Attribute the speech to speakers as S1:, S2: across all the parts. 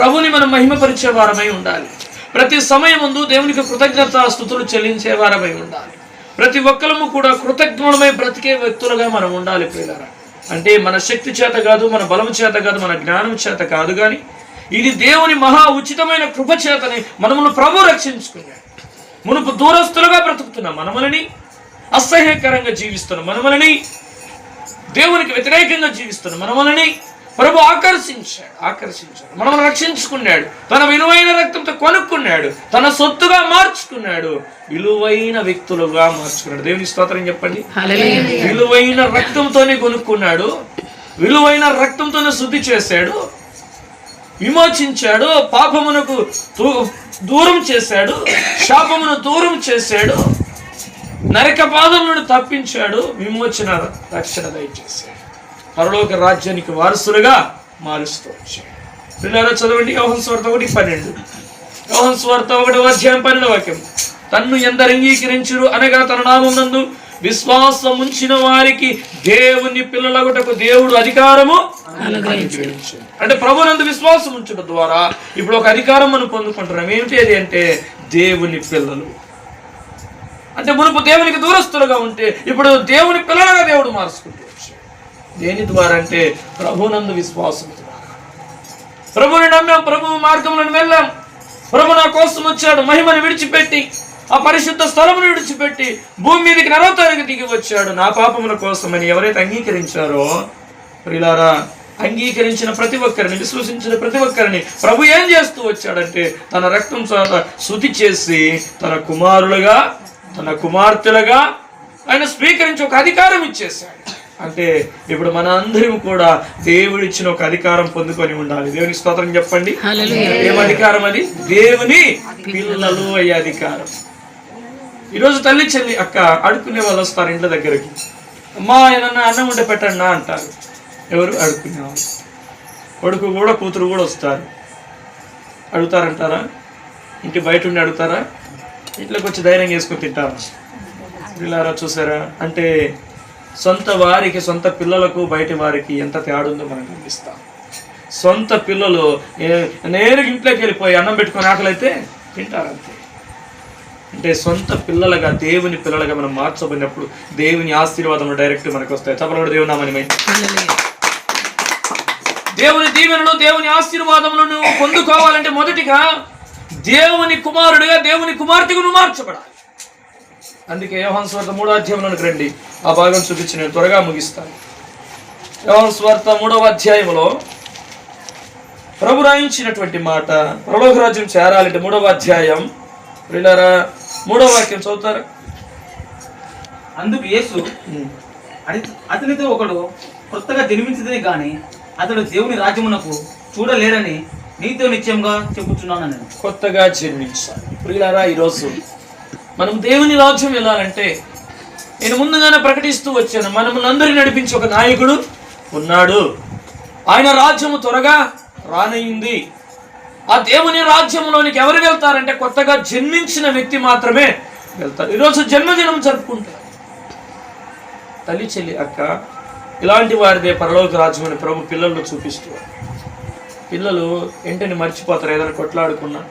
S1: ప్రభుని మనం మహిమపరిచే వారమై ఉండాలి. ప్రతి సమయం ముందు దేవునికి కృతజ్ఞత స్థుతులు చెల్లించే వారమై ఉండాలి. ప్రతి ఒక్కరము కూడా కృతజ్ఞులమై బ్రతికే వ్యక్తులుగా మనం ఉండాలి పిల్లరా అంటే మన శక్తి చేత కాదు మన బలం చేత కాదు మన జ్ఞానం చేత కాదు కానీ ఇది దేవుని మహా ఉచితమైన కృప చేతని మనమును ప్రభు రక్షించుకున్నాడు మునుపు దూరస్తులుగా బ్రతుకుతున్న మనములని అసహ్యకరంగా జీవిస్తున్న మనములని దేవునికి వ్యతిరేకంగా జీవిస్తున్న మనములని ప్రభు ఆకర్షించాడు ఆకర్షించాడు. మనల్ని రక్షించుకున్నాడు. తన విలువైన రక్తంతో కొనుక్కున్నాడు. తన సొత్తుగా మార్చుకున్నాడు. విలువైన వ్యక్తులుగా మార్చుకున్నాడు. దేవుని స్తోత్రం చెప్పండి. విలువైన రక్తంతోనే కొనుక్కున్నాడు. విలువైన రక్తంతోనే శుద్ధి చేశాడు. విమోచించాడు. పాపమునకు దూరం చేశాడు. శాపమును దూరం చేశాడు. నరక నుండి తప్పించాడు. విమోచన రక్షణ దయచేశాడు. పరలోక రాజ్యానికి వారసులుగా మారుస్తూ వచ్చాడు. పిల్లలు చదవండి యోహన్ స్వార్థ ఒకటి పన్నెండు. యోహన్ స్వార్థ ఒకటి అధ్యాయం పన్నెండు వాక్యం. తన్ను ఎందరు అంగీకరించురు అనగా తన నామం నందు విశ్వాసం ఉంచిన వారికి దేవుని పిల్లలగుటకు దేవుడు అధికారము అంటే ప్రభునందు విశ్వాసం ఉంచడం ద్వారా ఇప్పుడు ఒక అధికారం మనం పొందుకుంటున్నాం. ఏమిటి అది అంటే దేవుని పిల్లలు. అంటే మునుపు దేవునికి దూరస్తులుగా ఉంటే ఇప్పుడు దేవుని పిల్లలుగా దేవుడు మార్చుకుంటూ దేని ద్వారా అంటే ప్రభునందు విశ్వాసం ద్వారా. ప్రభుని నమ్మాం ప్రభు మార్గంలో వెళ్ళాం. ప్రభు నా కోసం వచ్చాడు మహిమను విడిచిపెట్టి ఆ పరిశుద్ధ స్థలమును విడిచిపెట్టి భూమి మీదకి నరవతానికి దిగి వచ్చాడు. నా పాపముల కోసమని ఎవరైతే అంగీకరించారో ప్రిలారా అంగీకరించిన ప్రతి ఒక్కరిని విశ్వసించిన ప్రతి ఒక్కరిని ప్రభు ఏం చేస్తూ వచ్చాడంటే తన రక్తం శుద్ధి చేసి తన కుమారులుగా తన కుమార్తెలుగా ఆయన స్వీకరించి ఒక అధికారం ఇచ్చేశాడు. అంటే ఇప్పుడు మన అందరం కూడా దేవుడిచ్చిన ఒక అధికారం పొందుకొని ఉండాలి. దేవుని స్తోత్రం చెప్పండి. ఏం అధికారం అది? దేవుని పిల్లలు అయ్యే అధికారం. ఈరోజు తల్లి చెల్లి అక్క అడుక్కునే వాళ్ళు వస్తారు ఇంట్ల దగ్గరికి. అమ్మా ఏదన్నా అన్నం ఉంటే పెట్టండి నా అంటారు. ఎవరు? అడుక్కునే వాళ్ళు. కొడుకు కూడా కూతురు కూడా వస్తారు. అడుగుతారంటారా? ఇంటి బయట ఉండి అడుగుతారా? ఇంట్లోకి వచ్చి ధైర్యం చేసుకొని తింటారు. పిల్లారా చూసారా? అంటే సొంత వారికి సొంత పిల్లలకు బయట వారికి ఎంత తేడా ఉందో మనం గమనిస్తాం. సొంత పిల్లలు నేరుగా ఇంట్లోకి వెళ్ళిపోయి అన్నం పెట్టుకొని ఆకలైతే తింటారంతే. అంటే సొంత పిల్లలుగా దేవుని పిల్లలుగా మనం మార్చబడినప్పుడు దేవుని ఆశీర్వాదంలో డైరెక్ట్ మనకు వస్తాయి చెప్పడం దేవుని నామని దేవుని దీవెనలో దేవుని ఆశీర్వాదములను పొందుకోవాలంటే మొదటిగా దేవుని కుమారుడిగా దేవుని కుమార్తెకు నువ్వు మార్చబడాలి. అందుకే యోహాన్ స్వార్థ మూడో అధ్యాయంలోనికి రండి. ఆ భాగం చూపించి నేను త్వరగా ముగిస్తాను. యోహాన్ స్వార్థ మూడవ అధ్యాయంలో ప్రభు రాయించినటువంటి మాట పరలోక రాజ్యం చేరాలంటే మూడవ అధ్యాయం. ప్రియులారా మూడవ వాక్యం చదువుతారా?
S2: అందుకు యేసు అతనితో ఒకడు కొత్తగా జన్మించదని గాని అతడు దేవుని రాజ్యమునకు చూడలేడని నీతో నిత్యంగా చెప్పుచున్నాను నేను
S1: కొత్తగా జన్మించాలి ప్రియులారా ఈరోజు మనం దేవుని రాజ్యం వెళ్ళాలంటే నేను ముందుగానే ప్రకటిస్తూ వచ్చాను. మనము అందరినీ నడిపించే ఒక నాయకుడు ఉన్నాడు. ఆయన రాజ్యము త్వరగా రానయింది. ఆ దేవుని రాజ్యంలోనికి ఎవరు వెళ్తారంటే కొత్తగా జన్మించిన వ్యక్తి మాత్రమే వెళ్తారు. ఈరోజు జన్మదినం జరుపుకుంటారు. తల్లి చెల్లి అక్క ఇలాంటి వారిదే పరలోక రాజ్యం అని ప్రభు పిల్లల్లో చూపిస్తూ పిల్లలు వెంటనే మర్చిపోతారు. ఏదైనా కొట్లాడుకున్నా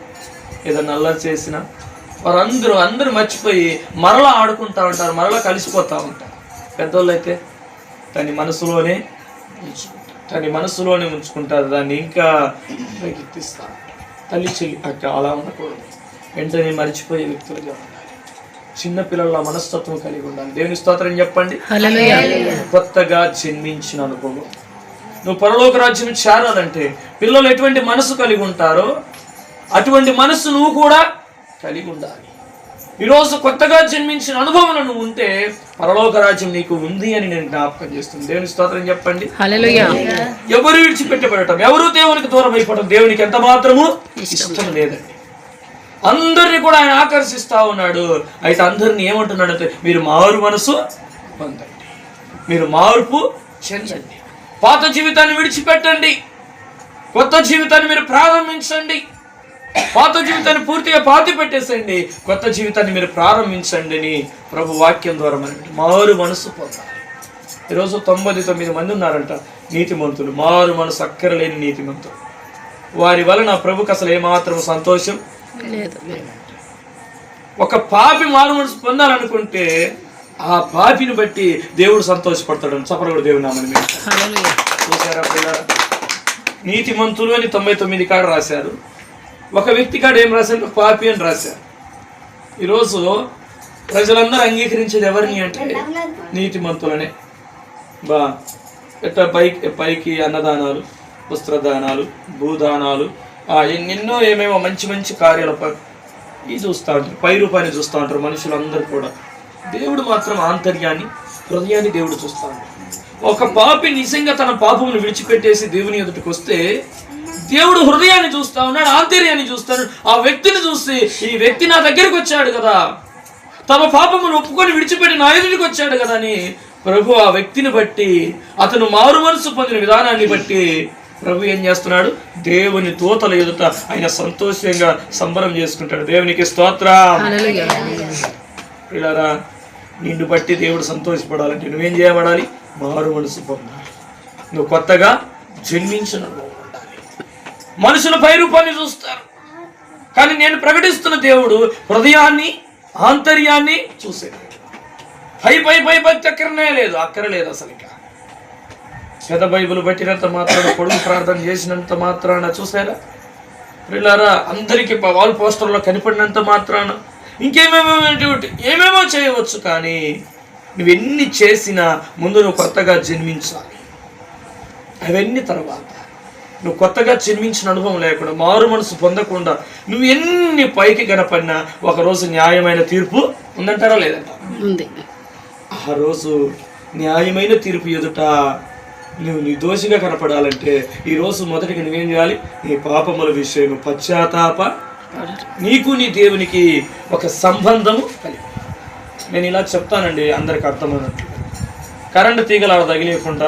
S1: ఏదైనా అల్లరి చేసినా వారందరూ అందరూ మర్చిపోయి మరలా ఆడుకుంటా ఉంటారు మరలా కలిసిపోతూ ఉంటారు. పెద్దోళ్ళు అయితే తన మనసులోనే ఉంచుకుంటారు. తన మనసులోనే ఉంచుకుంటారు దాన్ని ఇంకా ప్రకీర్తిస్తారు. తల్లి చెల్లి అక్క అలా ఉండకూడదు. వెంటనే మర్చిపోయే వ్యక్తులుగా ఉండాలి. చిన్న పిల్లల మనస్తత్వం కలిగి ఉండాలి. దేవుని స్తోత్రం చెప్పండి. కొత్తగా జన్మించిన అనుభవం. నువ్వు పరలోక రాజ్యం చేరాలంటే పిల్లలు ఎటువంటి మనసు కలిగి ఉంటారో అటువంటి మనసు నువ్వు కూడా కలిగి ఉండాలి. ఈరోజు కొత్తగా జన్మించిన అనుభవంలో నువ్వు ఉంటే పరలోక రాజ్యం నీకు ఉంది అని నేను జ్ఞాపకం చేస్తుంది. దేవుని స్తోత్రం చెప్పండి. ఎవరు విడిచిపెట్టబడటం? ఎవరు దేవునికి దూరం అయిపోవడం దేవునికి ఎంత మాత్రము ఇష్టం. లేదండి. అందరినీ కూడా ఆయన ఆకర్షిస్తా ఉన్నాడు. అయితే అందరిని ఏమంటున్నాడంటే మీరు మారు మనసు పొందండి. మీరు మార్పు చెందండి. పాత జీవితాన్ని విడిచిపెట్టండి. కొత్త జీవితాన్ని మీరు ప్రారంభించండి. పాత జీవితాన్ని పూర్తిగా పాతి పెట్టేసండి కొత్త జీవితాన్ని మీరు ప్రారంభించండి అని ప్రభు వాక్యం ద్వారా మనకి మారు మనసు పొందాలి. ఈరోజు తొంభై తొమ్మిది మంది ఉన్నారంట నీతిమంతులు. మారు మనసు అక్కరలేని నీతిమంతులు. వారి వలన ప్రభుకు అసలు ఏమాత్రం సంతోషం
S3: లేదు.
S1: ఒక పాపి మారు మనసు పొందాలనుకుంటే ఆ పాపిని బట్టి దేవుడు సంతోషపడతాడు చప్పడు కూడా దేవుడు నామని చూసారా పిల్లరా? నీతి మంతులు అని తొంభై తొమ్మిది కాడ రాశారు. ఒక వ్యక్తి కాడ ఏం రాశారు? పాపి అని రాశారు. ఈరోజు ప్రజలందరూ అంగీకరించేది ఎవరిని అంటే నీతి మంతులనే బా ఎట్లా పైకి పైకి అన్నదానాలు వస్త్రదానాలు భూదానాలు ఆ, ఎన్నెన్నో ఏమేమో మంచి మంచి కార్యాల ప- ఇవి చూస్తూ ఉంటారు పై రూపాన్ని చూస్తూ ఉంటారు మనుషులందరూ కూడా. దేవుడు మాత్రం ఆంతర్యాన్ని హృదయాన్ని దేవుడు చూస్తూ ఉంటాడు. ఒక పాపి నిజంగా తన పాపమును విడిచిపెట్టేసి దేవుని ఎదుటికి వస్తే దేవుడు హృదయాన్ని చూస్తా ఉన్నాడు ఆంతర్యాన్ని చూస్తాడు ఆ వ్యక్తిని చూసి ఈ వ్యక్తి నా దగ్గరికి వచ్చాడు కదా. తమ పాపమును ఒప్పుకొని విడిచిపెట్టి నా ఎదుటికి వచ్చాడు కదా అని ప్రభు ఆ వ్యక్తిని బట్టి అతను మారు మనసు పొందిన విధానాన్ని బట్టి ప్రభు ఏం చేస్తున్నాడు? దేవుని తోతల ఎదుట ఆయన సంతోషంగా సంబరం చేసుకుంటాడు. దేవునికి స్తోత్రం. పిల్లరా నిన్ను బట్టి దేవుడు సంతోషపడాలంటే నువ్వేం చేయబడాలి? మారు మనసు పొందాలి. నువ్వు కొత్తగా జన్మించిన మనుషుల పై రూపాన్ని చూస్తారు. కానీ నేను ప్రకటిస్తున్న దేవుడు హృదయాన్ని ఆంతర్యాన్ని చూసేది. పై పై పై భక్తి అక్కరనే లేదు అక్కర లేదు అసలు ఇక. పెద్ద బైబుల్ పట్టినంత మాత్రాన పొడుగు ప్రార్థన చేసినంత మాత్రాన చూసారా? పిల్లారా అందరికీ వాల్ పోస్టర్లో కనిపడినంత మాత్రాన ఇంకేమేమో ఏమేమో చేయవచ్చు కానీ నువ్వెన్ని చేసినా ముందు నువ్వు కొత్తగా జన్మించాలి. అవన్నీ తర్వాత. నువ్వు కొత్తగా జన్మించిన అనుభవం లేకుండా మారు మనసు పొందకుండా నువ్వు ఎన్ని పైకి కనపడినా ఒకరోజు న్యాయమైన తీర్పు ఉందంటారా లేదంటారా?
S3: ఉంది.
S1: ఆ రోజు న్యాయమైన తీర్పు ఎదుట నువ్వు నిర్దోషిగా కనపడాలంటే ఈ రోజు మొదటిగా నువ్వేం చేయాలి? నీ పాపముల విషయం పశ్చాత్తాప నీకు నీ దేవునికి ఒక సంబంధము కలిగి. నేను ఇలా చెప్తానండి అందరికి అర్థమైనట్లు కరెంటు తీగలు అలా తగిలేకుండా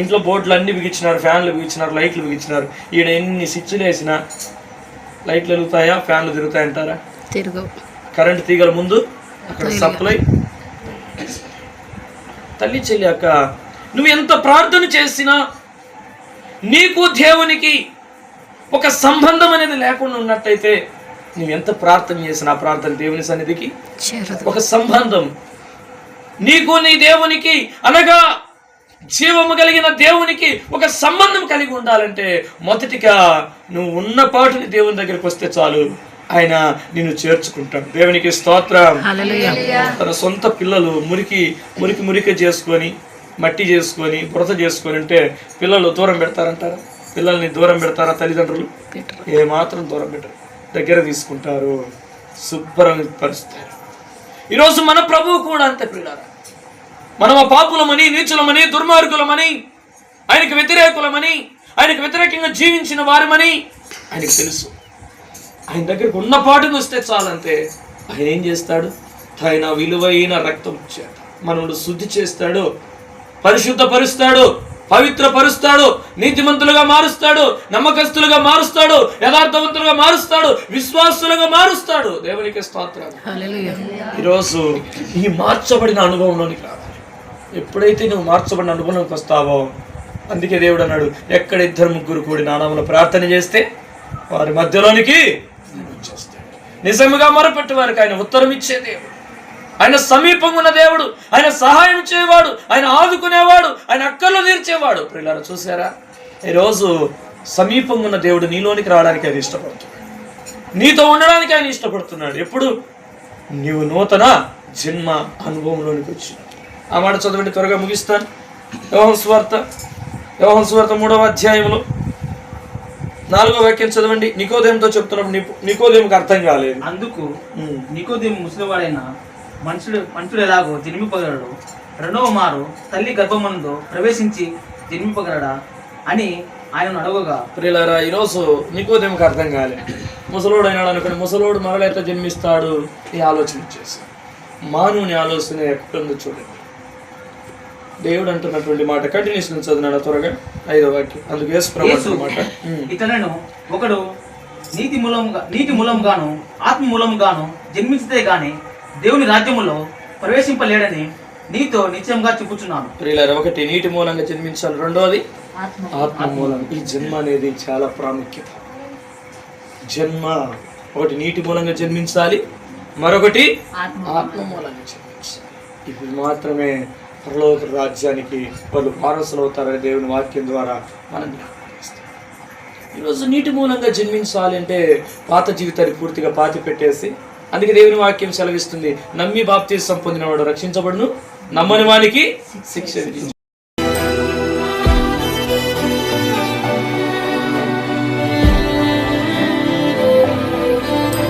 S1: ఇంట్లో బోర్డులు అన్ని బిగించినారు ఫ్యాన్లు బిగించినారు లైట్లు బిగించినారు. ఈడ ఎన్ని స్విచ్లు వేసినా లైట్లు వెలుగుతాయా ఫ్యాన్లు తిరుగుతాయంటారా
S3: తిరుగు.
S1: కరెంట్ తీగల ముందు అక్కడ సప్లై. తల్లి చెల్లి అక్క నువ్వు ఎంత ప్రార్థన చేసినా నీకు దేవునికి ఒక సంబంధం అనేది లేకుండా ఉన్నట్టయితే నువ్వు ఎంత ప్రార్థన చేసినా ఆ ప్రార్థన దేవుని సన్నిధికి ఒక సంబంధం. నీకు నీ దేవునికి అనగా జీవము కలిగిన దేవునికి ఒక సంబంధం కలిగి ఉండాలంటే మొదటిగా నువ్వు ఉన్న పాటుని దేవుని దగ్గరికి వస్తే చాలు. ఆయన నిన్ను చేర్చుకుంటాడు. దేవునికి స్తోత్రం. తన సొంత పిల్లలు మురికి మురికి మురికి చేసుకొని మట్టి చేసుకొని బురద చేసుకొని ఉంటే పిల్లలు దూరం పెడతారంటారా? పిల్లల్ని దూరం పెడతారా తల్లిదండ్రులు?
S3: పెట్టరు.
S1: ఏ మాత్రం దూరం పెట్టరు. దగ్గర తీసుకుంటారు. శుభ్రం పరుస్తారు ఈరోజు మన ప్రభువు కూడా అంతే ప్రియులారా. మనం పాపులమని నీచులమని దుర్మార్గులమని ఆయనకు వ్యతిరేకులమని ఆయనకు వ్యతిరేకంగా జీవించిన వారమని ఆయనకు తెలుసు. ఆయన దగ్గరికి ఉన్న పాటును వస్తే చాలంతే ఆయన ఏం చేస్తాడు? ఆయన విలువైన రక్తం చేత మనల్ని శుద్ధి చేస్తాడు పరిశుద్ధపరుస్తాడు పవిత్రపరుస్తాడు నీతిమంతులుగా మారుస్తాడు నమ్మకస్తులుగా మారుస్తాడు యథార్థవంతులుగా మారుస్తాడు విశ్వాసులుగా మారుస్తాడు. దేవునికి స్తోత్రాలు ఈరోజు ఈ మార్చబడిన అనుభవంలోనికి రావాలి. ఎప్పుడైతే నువ్వు మార్చబడిన అనుభవంలోకి వస్తావో అందుకే దేవుడు అన్నాడు ఎక్కడ ఇద్దరు ముగ్గురు కూడి నానములు ప్రార్థన చేస్తే వారి మధ్యలోనికి నేను వచ్చేస్తాడు నిజముగా మొరపెట్టు వారికి ఆయన ఉత్తరం ఇచ్చే దేవుడు. ఆయన సమీపంగా ఉన్న దేవుడు ఆయన సహాయం చేయవాడు ఆయన ఆదుకునేవాడు ఆయన అక్కర్లు తీర్చేవాడు. పిల్లలు చూసారా ఈరోజు సమీపంగా ఉన్న దేవుడు నీలోనికి రావడానికి ఆయన ఇష్టపడుతున్నాడు. నీతో ఉండడానికి ఆయన ఇష్టపడుతున్నాడు. ఎప్పుడు? నీవు నూతన జన్మ అనుభవంలోనికి వచ్చినావు. ఆ మాట చదవండి త్వరగా ముగిస్తాను. యోహం స్వార్త యోహం స్వార్త మూడవ అధ్యాయంలో నాలుగో వాక్యం చదవండి. నికోదేంతో చెప్తున్నప్పుడు నికో నికోదేముకి అర్థం కాలేదు.
S2: అందుకు
S1: ఉమ్.
S2: నికోదేము ముసలివాడైన మనుషుడు మనుషుడు ఎలాగో జన్మింపగలడు? రెండవ మారు తల్లి గర్భమందు ప్రవేశించి జన్మింపగలడా అని ఆయనను అడగగా.
S1: ప్రియులారా ఈరోజు నికోదేముకి అర్థం కాలేదు. ముసలోడు అయినాడు అనుకోండి. ముసలోడు మరల ఎట్లా జన్మిస్తాడు? ఈ ఆలోచన చేసి. మానవుని ఆలోచన ఎక్కడుందో చూడండి. దేవుడు అంటున్నటువంటి మాట కంటిన్యూషన్ చదివినాడు త్వరగా. ఐదో వాక్యం. అందుకు యేసు ప్రభు మాట.
S2: ఇతను ఒకడు నీతి మూలముగా నీతి మూలముగాను ఆత్మ మూలముగాను జన్మించితే గాని దేవుని రాజ్యములో ప్రవేశింపలేడని నీతో నిశ్చయంగా చెప్పుచున్నాను.
S1: ప్రియులారా ఒకటి నీటి మూలంగా జన్మించాలి. రెండోది ఆత్మ మూలం. ఈ జన్మ అనేది చాలా ప్రాముఖ్యత. జన్మ ఒకటి నీటి మూలంగా జన్మించాలి. మరొకటి ఆత్మ మూలంగా జన్మించాలి. ఇప్పుడు మాత్రమే పరలోక రాజ్యానికి వాళ్ళు వారసులు అవుతారని దేవుని వాక్యం ద్వారా మనం జ్ఞాపకం ఈరోజు నీటి మూలంగా జన్మించాలి అంటే పాత జీవితాన్ని పూర్తిగా పాతి పెట్టేసి అందుకే దేవుని వాక్యం సెలవిస్తుంది. నమ్మి బాప్తీసం పొందినవాడు రక్షించబడును. నమ్మని వానికి శిక్ష విధించు